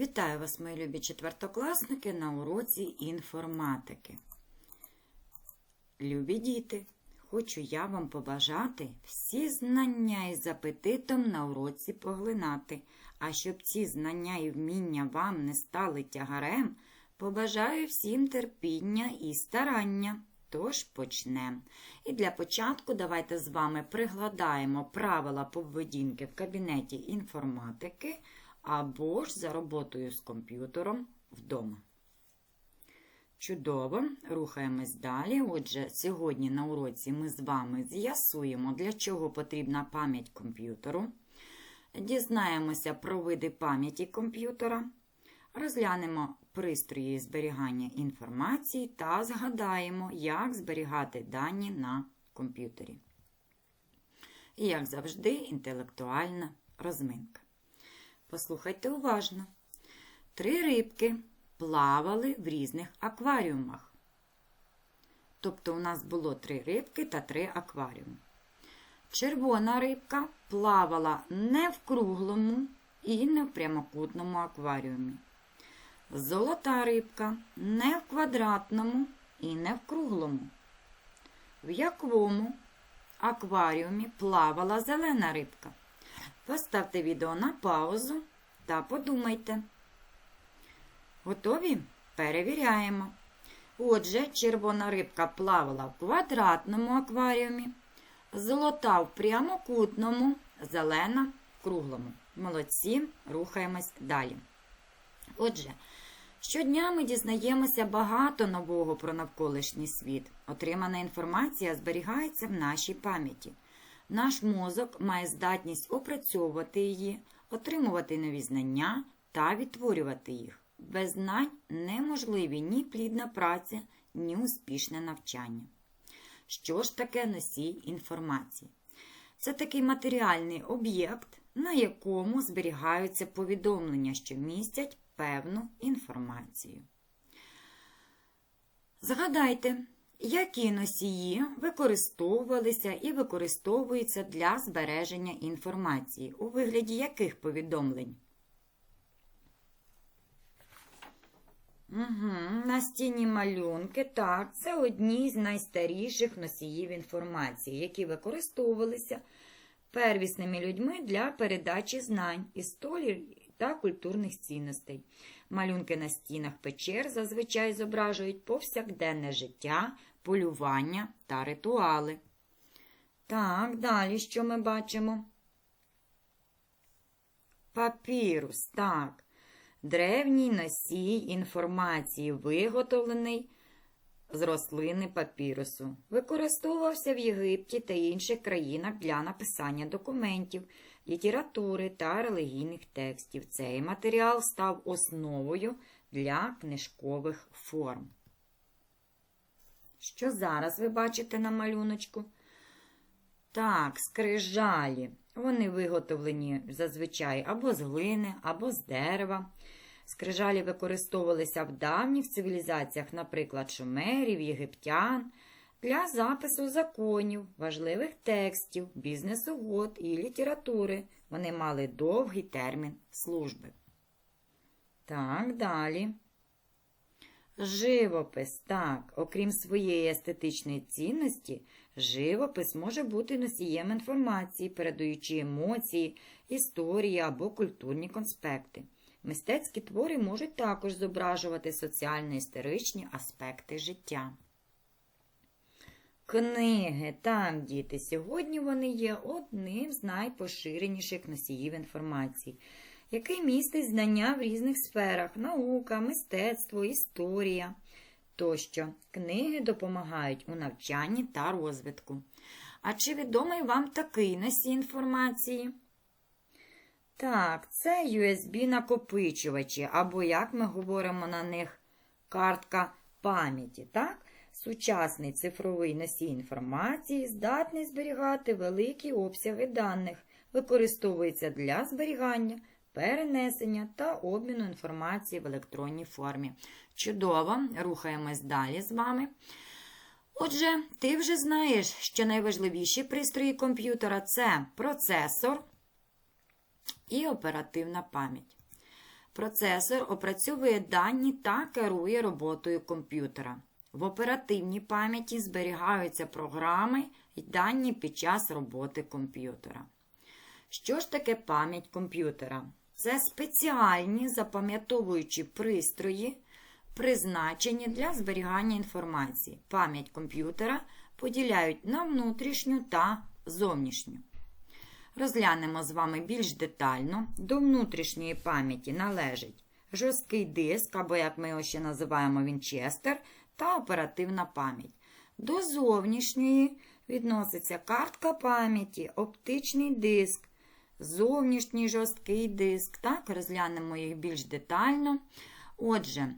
Вітаю вас, мої любі четвертокласники, на уроці інформатики. Любі діти, хочу я вам побажати всі знання із апетитом на уроці поглинати. А щоб ці знання і вміння вам не стали тягарем, побажаю всім терпіння і старання. Тож почнемо. І для початку давайте з вами пригладаємо правила поведінки в кабінеті інформатики або ж за роботою з комп'ютером вдома. Чудово, рухаємось далі. Отже, сьогодні на уроці ми з вами з'ясуємо, для чого потрібна пам'ять комп'ютеру. Дізнаємося про види пам'яті комп'ютера, розглянемо пристрої зберігання інформації та згадаємо, як зберігати дані на комп'ютері. І, як завжди, інтелектуальна розминка. Послухайте уважно. Три рибки плавали в різних акваріумах. Тобто, у нас було три рибки та три акваріуми. Червона рибка плавала не в круглому і не в прямокутному акваріумі. Золота рибка не в квадратному і не в круглому. В якому акваріумі плавала зелена рибка. Поставте відео на паузу та подумайте. Готові? Перевіряємо. Отже, червона рибка плавала в квадратному акваріумі, золота в прямокутному, зелена в круглому. Молодці, рухаємось далі. Отже, щодня ми дізнаємося багато нового про навколишній світ. Отримана інформація зберігається в нашій пам'яті. Наш мозок має здатність опрацьовувати її, отримувати нові знання та відтворювати їх. Без знань неможливі ні плідна праця, ні успішне навчання. Що ж таке носій інформації? Це такий матеріальний об'єкт, на якому зберігаються повідомлення, що містять певну інформацію. Згадайте, які носії використовувалися і використовуються для збереження інформації, у вигляді яких повідомлень? Угу, Настінні малюнки, так, це одні з найстаріших носіїв інформації, які використовувалися первісними людьми для передачі знань, історії та культурних цінностей. Малюнки на стінах печер зазвичай зображують повсякденне життя, полювання та ритуали. Так, далі що ми бачимо? Папірус, так. Древній носій інформації, виготовлений з рослини папірусу. Використовувався в Єгипті та інших країнах для написання документів, літератури та релігійних текстів. Цей матеріал став основою для книжкових форм. Що зараз ви бачите на малюночку? Так, скрижалі. Вони виготовлені зазвичай або з глини, або з дерева. Скрижалі використовувалися в давніх цивілізаціях, наприклад, шумерів, єгиптян, для запису законів, важливих текстів, бізнес-угод і літератури. Вони мали довгий термін служби. Так, далі. Живопис, так, окрім своєї естетичної цінності, живопис може бути носієм інформації, передаючи емоції, історії або культурні конспекти. Мистецькі твори можуть також зображувати соціально-історичні аспекти життя. Книги, так, діти, сьогодні вони є одним з найпоширеніших носіїв інформації, який містить знання в різних сферах наука, мистецтво, історія тощо. Книги допомагають у навчанні та розвитку. А чи відомий вам такий носій інформації? Так, це USB-накопичувачі, або, як ми говоримо на них, картка пам'яті. так? Сучасний цифровий носій інформації здатний зберігати великі обсяги даних, використовується для зберігання, перенесення та обміну інформації в електронній формі. Чудово, рухаємось далі з вами. Отже, ти вже знаєш, що найважливіші пристрої комп'ютера це процесор і оперативна пам'ять. Процесор опрацьовує дані та керує роботою комп'ютера. В оперативній пам'яті зберігаються програми і дані під час роботи комп'ютера. Що ж таке пам'ять комп'ютера? Це спеціальні запам'ятовуючі пристрої, призначені для зберігання інформації. Пам'ять комп'ютера поділяють на внутрішню та зовнішню. Розглянемо з вами більш детально. До внутрішньої пам'яті належить жорсткий диск, або, як ми його ще називаємо, Вінчестер, та оперативна пам'ять. До зовнішньої відноситься картка пам'яті, оптичний диск, зовнішній жорсткий диск. Так, розглянемо їх більш детально. Отже,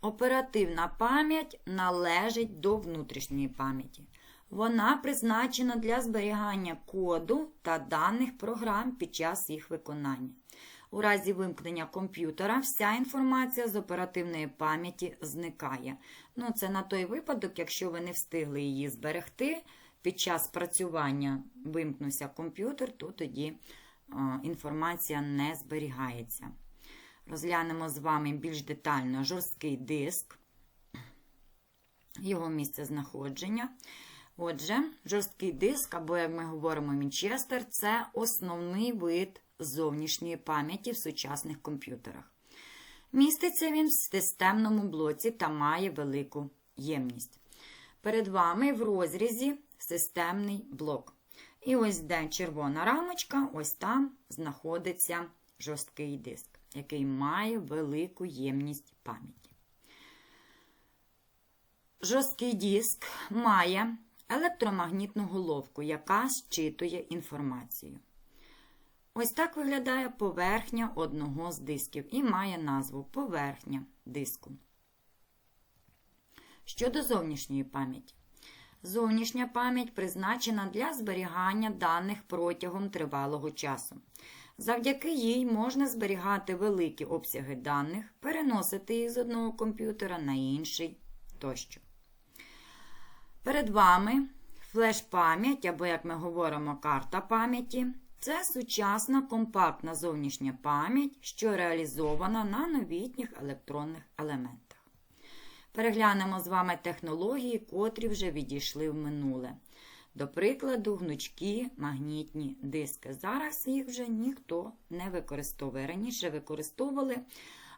оперативна пам'ять належить до внутрішньої пам'яті. Вона призначена для зберігання коду та даних програм під час їх виконання. У разі вимкнення комп'ютера вся інформація з оперативної пам'яті зникає. Ну, Це на той випадок, якщо ви не встигли її зберегти, під час працювання вимкнувся комп'ютер, то тоді інформація не зберігається. Розглянемо з вами більш детально жорсткий диск, його місце знаходження. Отже, жорсткий диск, або, як ми говоримо, Вінчестер, це основний вид зовнішньої пам'яті в сучасних комп'ютерах. Міститься він в системному блоці та має велику ємність. Перед вами в розрізі системний блок. І ось де червона рамочка, ось там знаходиться жорсткий диск, який має велику ємність пам'яті. Жорсткий диск має електромагнітну головку, яка зчитує інформацію. Ось так виглядає поверхня одного з дисків і має назву поверхня диску. Щодо зовнішньої пам'яті. Зовнішня пам'ять призначена для зберігання даних протягом тривалого часу. Завдяки їй можна зберігати великі обсяги даних, переносити їх з одного комп'ютера на інший тощо. Перед вами флеш-пам'ять, або, як ми говоримо, карта пам'яті. Це сучасна компактна зовнішня пам'ять, що реалізована на новітніх електронних елементах. Переглянемо з вами технології, котрі вже відійшли в минуле. До прикладу, гнучкі магнітні диски. Зараз їх вже ніхто не використовує. Раніше використовували,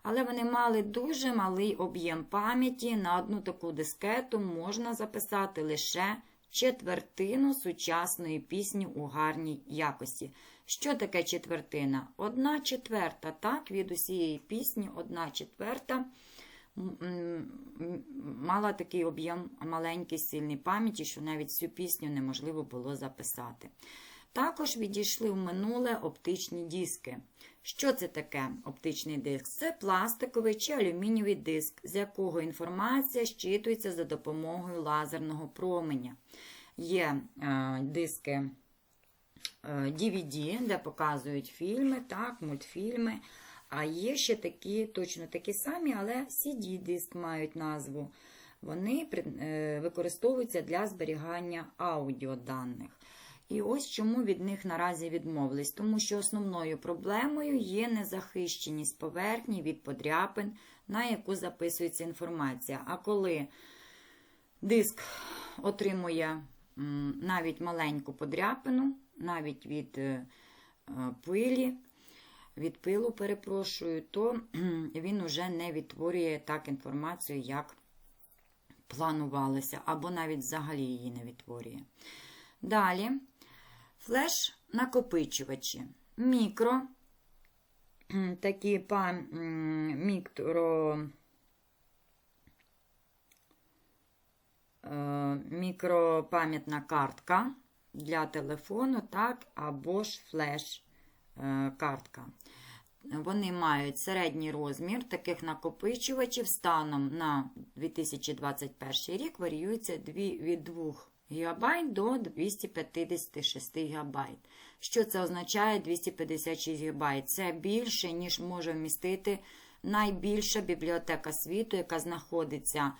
але вони мали дуже малий об'єм пам'яті. На одну таку дискету можна записати лише четвертину сучасної пісні у гарній якості. Що таке четвертина? Одна четверта, так, від усієї пісні, одна четверта мала такий об'єм маленький сильний пам'яті, що навіть всю пісню неможливо було записати. Також відійшли в минуле оптичні диски. Що це таке оптичний диск? Це пластиковий чи алюмінієвий диск, з якого інформація щитується за допомогою лазерного променя. Є е, диски е, DVD, де показують фільми, так, мультфільми. А є ще такі, точно такі самі, але CD-диск мають назву. Вони е, використовуються для зберігання аудіоданих. І ось чому від них наразі відмовились, тому що основною проблемою є незахищеність поверхні від подряпин, на яку записується інформація. А коли диск отримує навіть маленьку подряпину, навіть від е, пилі, від пилу, перепрошую, то він уже не відтворює так інформацію, як планувалося, або навіть взагалі її не відтворює. Далі флеш-накопичувачі. Мікро, такі пам... мікро... Е, мікропам'ятна картка для телефону, так, або ж флеш-картка. Вони мають середній розмір таких накопичувачів станом на 2021 рік варіюється від 2 ГБ до 256 ГБ. Що це означає 256 ГБ? Це більше, ніж може вмістити найбільша бібліотека світу, яка знаходиться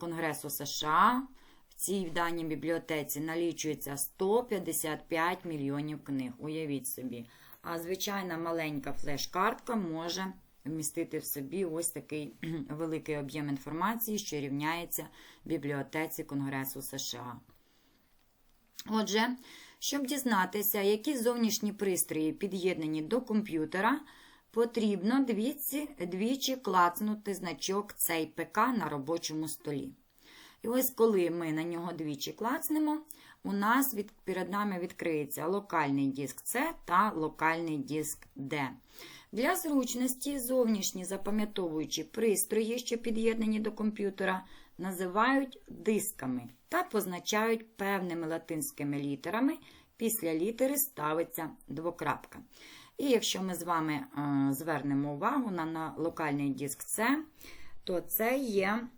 Конгресу США. В цій даній бібліотеці налічується 155 мільйонів книг. Уявіть собі. А звичайна маленька флеш-картка може вмістити в собі ось такий великий об'єм інформації, що рівняється бібліотеці Конгресу США. Отже, щоб дізнатися, які зовнішні пристрої під'єднані до комп'ютера, потрібно двічі, двічі клацнути значок цей ПК на робочому столі. І ось коли ми на нього двічі клацнемо, у нас від, перед нами відкриється локальний диск С та локальний диск D. Для зручності зовнішні запам'ятовуючі пристрої, що під'єднані до комп'ютера, називають дисками та позначають певними латинськими літерами. Після літери ставиться двокрапка. І якщо ми з вами е, звернемо увагу на, на локальний диск С, то це є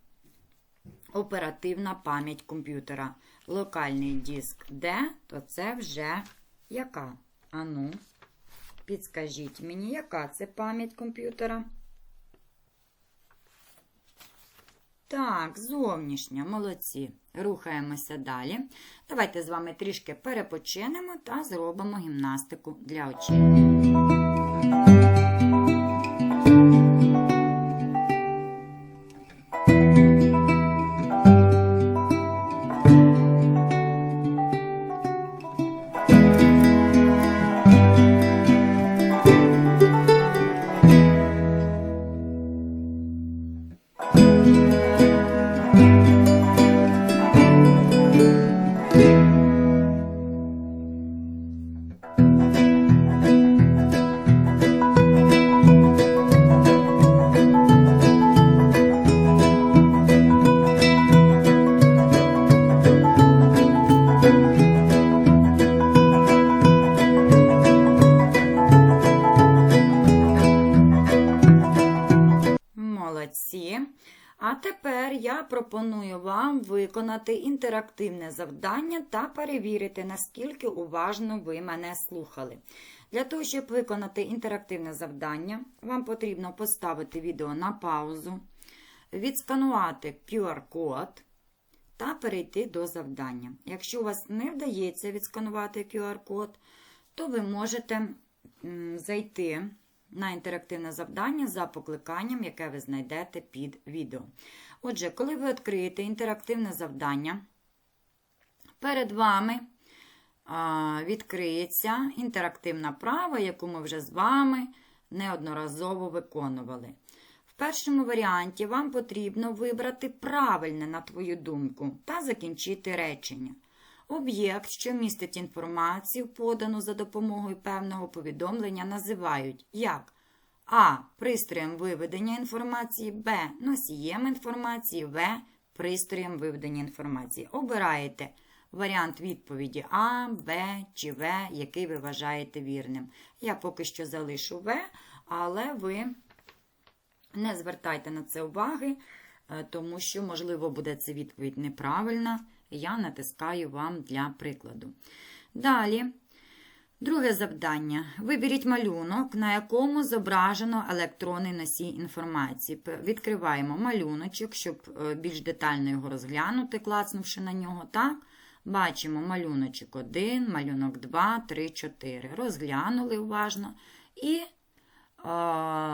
оперативна пам'ять комп'ютера. Локальний диск D, то це вже яка? Ану, підскажіть мені, яка це пам'ять комп'ютера? Так, зовнішня, молодці. Рухаємося далі. Давайте з вами трішки перепочинемо та зробимо гімнастику для очей. Виконати інтерактивне завдання та перевірити, наскільки уважно ви мене слухали. Для того, щоб виконати інтерактивне завдання, вам потрібно поставити відео на паузу, відсканувати QR-код та перейти до завдання. Якщо у вас не вдається відсканувати QR-код, то ви можете зайти на інтерактивне завдання за покликанням, яке ви знайдете під відео. Отже, коли ви відкриєте інтерактивне завдання, перед вами відкриється інтерактивна права, яку ми вже з вами неодноразово виконували. В першому варіанті вам потрібно вибрати правильне, на твою думку, та закінчити речення. Об'єкт, що містить інформацію, подану за допомогою певного повідомлення, називають як А. Пристроєм виведення інформації, Б. Носієм інформації, В. Пристроєм виведення інформації. Обираєте варіант відповіді А, Б чи В, який ви вважаєте вірним. Я поки що залишу В, але ви не звертайте на це уваги, е, тому що, можливо, буде ця відповідь неправильна. Я натискаю вам для прикладу. Далі, друге завдання. Виберіть малюнок, на якому зображено електронний носій інформації. Відкриваємо малюночок, щоб е, більш детально його розглянути, клацнувши на нього. Так? Бачимо малюночок 1, малюнок 2, 3, 4. Розглянули уважно. І е,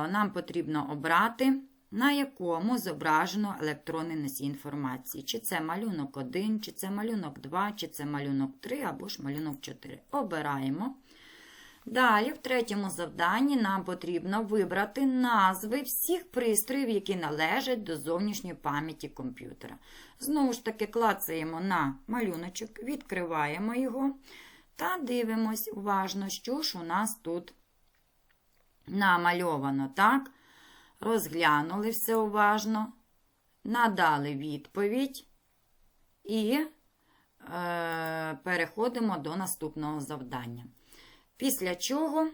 нам потрібно обрати на якому зображено електронний носій інформації. Чи це малюнок 1, чи це малюнок 2, чи це малюнок 3, або ж малюнок 4. Обираємо. Далі, в третьому завданні, нам потрібно вибрати назви всіх пристроїв, які належать до зовнішньої пам'яті комп'ютера. Знову ж таки, клацаємо на малюночок, відкриваємо його та дивимось уважно, що ж у нас тут намальовано. так? Розглянули все уважно, надали відповідь і е, переходимо до наступного завдання. Після чого,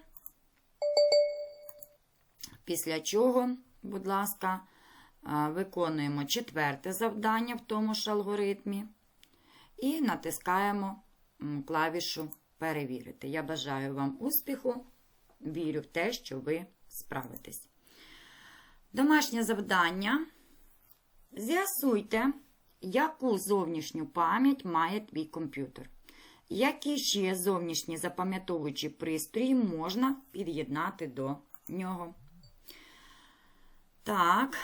після чого, будь ласка, е, виконуємо четверте завдання в тому ж алгоритмі і натискаємо клавішу Перевірити. Я бажаю вам успіху, вірю в те, що ви справитесь. Домашнє завдання. З'ясуйте, яку зовнішню пам'ять має твій комп'ютер. Які ще зовнішні запам'ятовуючі пристрої можна під'єднати до нього? Так,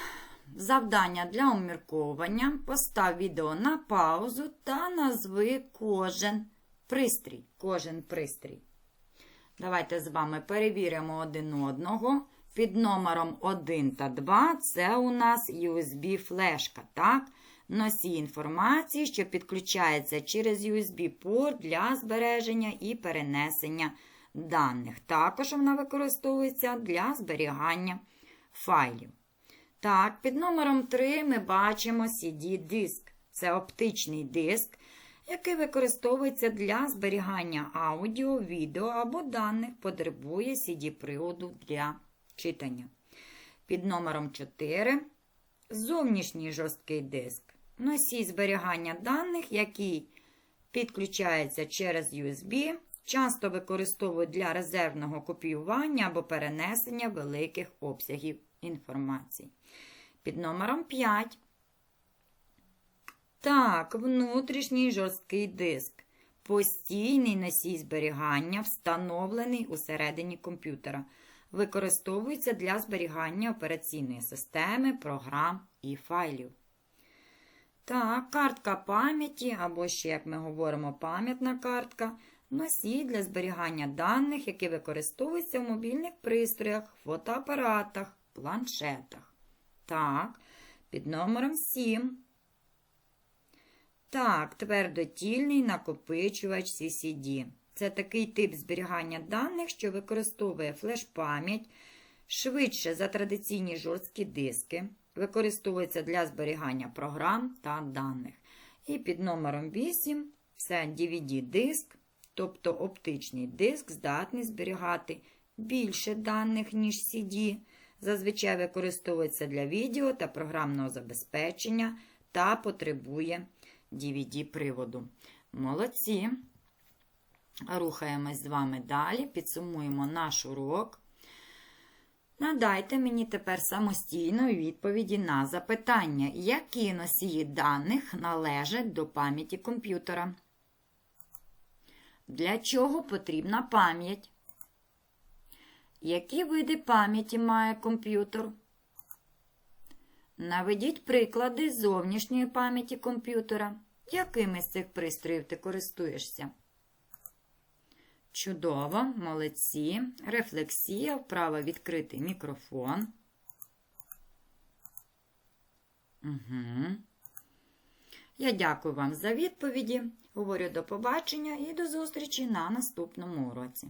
завдання для обмірковування. Постав відео на паузу та назви кожен пристрій. Кожен пристрій. Давайте з вами перевіримо один одного. Під номером 1 та 2 це у нас USB-флешка, так? Носій інформації, що підключається через USB-порт для збереження і перенесення даних. Також вона використовується для зберігання файлів. Так, під номером 3 ми бачимо CD-диск. Це оптичний диск, який використовується для зберігання аудіо, відео або даних, потребує CD-приводу для читання. Під номером 4 зовнішній жорсткий диск. Носій зберігання даних, який підключається через USB, часто використовують для резервного копіювання або перенесення великих обсягів інформації. Під номером 5. Так, внутрішній жорсткий диск. Постійний носій зберігання, встановлений усередині комп'ютера. Використовується для зберігання операційної системи, програм і файлів. Так, картка пам'яті, або ще, як ми говоримо, пам'ятна картка. Носій для зберігання даних, які використовуються в мобільних пристроях, фотоапаратах, планшетах. Так, під номером 7. Так, твердотільний накопичувач CCD. Це такий тип зберігання даних, що використовує флеш-пам'ять швидше за традиційні жорсткі диски. Використовується для зберігання програм та даних. І під номером 8 це DVD-диск, тобто оптичний диск, здатний зберігати більше даних, ніж CD. Зазвичай використовується для відео та програмного забезпечення та потребує DVD-приводу. Молодці! Рухаємось з вами далі, підсумуємо наш урок. Надайте мені тепер самостійно відповіді на запитання, які носії даних належать до пам'яті комп'ютера. Для чого потрібна пам'ять? Які види пам'яті має комп'ютер? Наведіть приклади зовнішньої пам'яті комп'ютера. Якими з цих пристроїв ти користуєшся? Чудово, молодці. Рефлексія, вправо відкритий мікрофон. Угу. Я дякую вам за відповіді. Говорю до побачення і до зустрічі на наступному уроці.